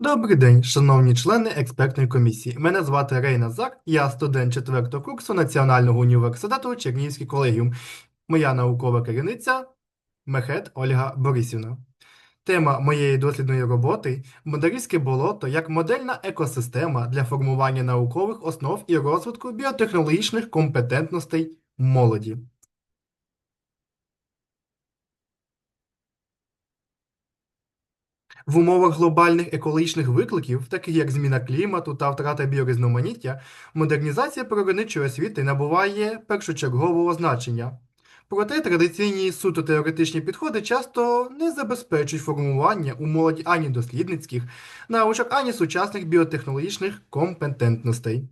Добрий день, шановні члени експертної комісії. Мене звати Рей Назар, я студент 4 курсу Національного університету Чернігівський колегіум. Моя наукова керівниця Мехет Ольга Борисівна. Тема моєї дослідної роботи Модарівське болото як модельна екосистема для формування наукових основ і розвитку біотехнологічних компетентностей молоді. В умовах глобальних екологічних викликів, таких як зміна клімату та втрата біорізноманіття, модернізація природничої освіти набуває першочергового значення. Проте традиційні суто теоретичні підходи часто не забезпечують формування у молоді ані дослідницьких навичок, ані сучасних біотехнологічних компетентностей.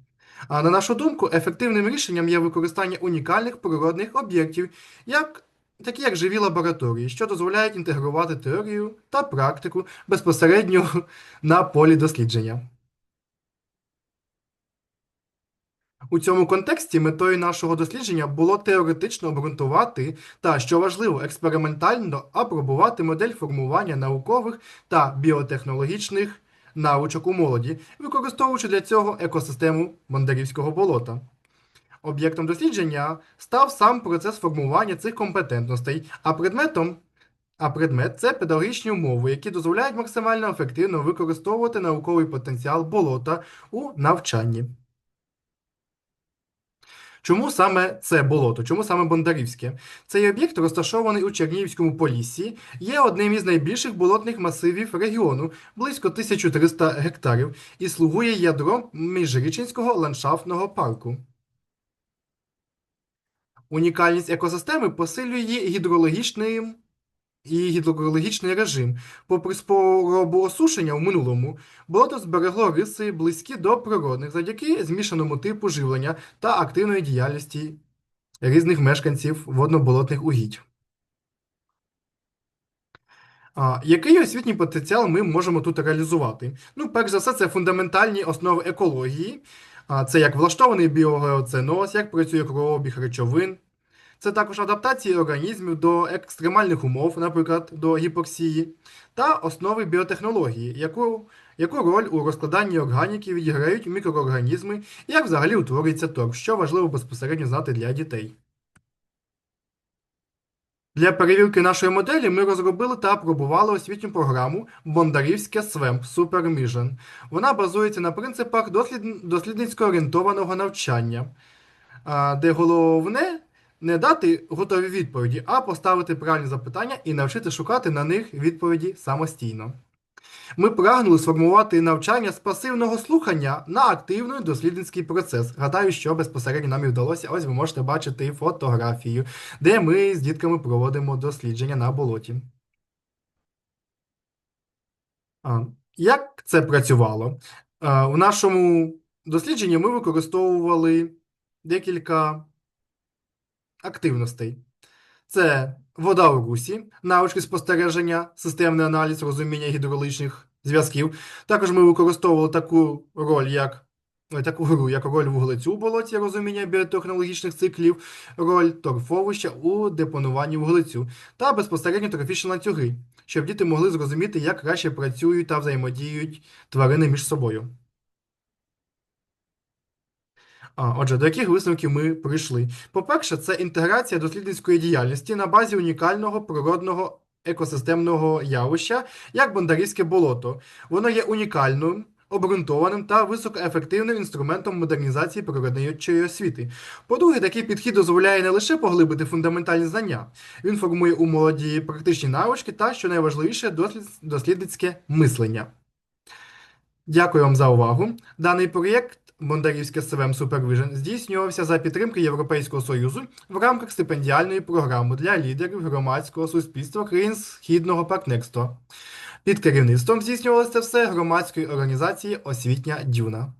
А на нашу думку, ефективним рішенням є використання унікальних природних об'єктів, як такі як живі лабораторії, що дозволяють інтегрувати теорію та практику безпосередньо на полі дослідження. У цьому контексті метою нашого дослідження було теоретично обґрунтувати та, що важливо, експериментально апробувати модель формування наукових та біотехнологічних навичок у молоді, використовуючи для цього екосистему Бондарівського болота. Об'єктом дослідження став сам процес формування цих компетентностей, а предметом а предмет це педагогічні умови, які дозволяють максимально ефективно використовувати науковий потенціал болота у навчанні. Чому саме це болото? Чому саме Бондарівське? Цей об'єкт, розташований у Чернігівському поліссі, є одним із найбільших болотних масивів регіону, близько 1300 гектарів, і слугує ядром Міжрічинського ландшафтного парку. Унікальність екосистеми посилює її гідрологічний і гідрологічний режим. Попри спробу осушення у минулому, болото зберегло риси близькі до природних завдяки змішаному типу живлення та активної діяльності різних мешканців водно-болотних угідь. А, який освітній потенціал ми можемо тут реалізувати? Ну, перш за все, це фундаментальні основи екології. Це як влаштований біогеоценоз, як працює кровообіг речовин. Це також адаптації організмів до екстремальних умов, наприклад, до гіпоксії, та основи біотехнології, яку, яку роль у розкладанні органіки відіграють мікроорганізми і як взагалі утворюється торф, що важливо безпосередньо знати для дітей. Для перевірки нашої моделі ми розробили та апробували освітню програму Бондарівське СВЕМ Supermission. Вона базується на принципах дослід... дослідницько орієнтованого навчання, де головне не дати готові відповіді, а поставити правильні запитання і навчити шукати на них відповіді самостійно. Ми прагнули сформувати навчання з пасивного слухання на активний дослідницький процес. Гадаю, що безпосередньо нам і вдалося. Ось ви можете бачити фотографію, де ми з дітками проводимо дослідження на болоті. Як це працювало? В нашому дослідженні ми використовували декілька активностей. Це вода у русі, навички спостереження, системний аналіз розуміння гідрологічних зв'язків. Також ми використовували таку роль, як таку гру, як роль вуглецю у болоті, розуміння біотехнологічних циклів, роль торфовища у депонуванні вуглецю та безпосередньо трофічні ланцюги, щоб діти могли зрозуміти, як краще працюють та взаємодіють тварини між собою. Отже, до яких висновків ми прийшли? По-перше, це інтеграція дослідницької діяльності на базі унікального природного екосистемного явища, як Бондарівське болото. Воно є унікальним, обґрунтованим та високоефективним інструментом модернізації природничої освіти. По-друге, такий підхід дозволяє не лише поглибити фундаментальні знання, він формує у молоді практичні навички та, що найважливіше, дослідницьке мислення. Дякую вам за увагу. Даний проєкт Бондарівське СВМ Supervision здійснювався за підтримки Європейського Союзу в рамках стипендіальної програми для лідерів громадського суспільства країн Східного партнерства. Під керівництвом здійснювалося все громадської організації Освітня Дюна.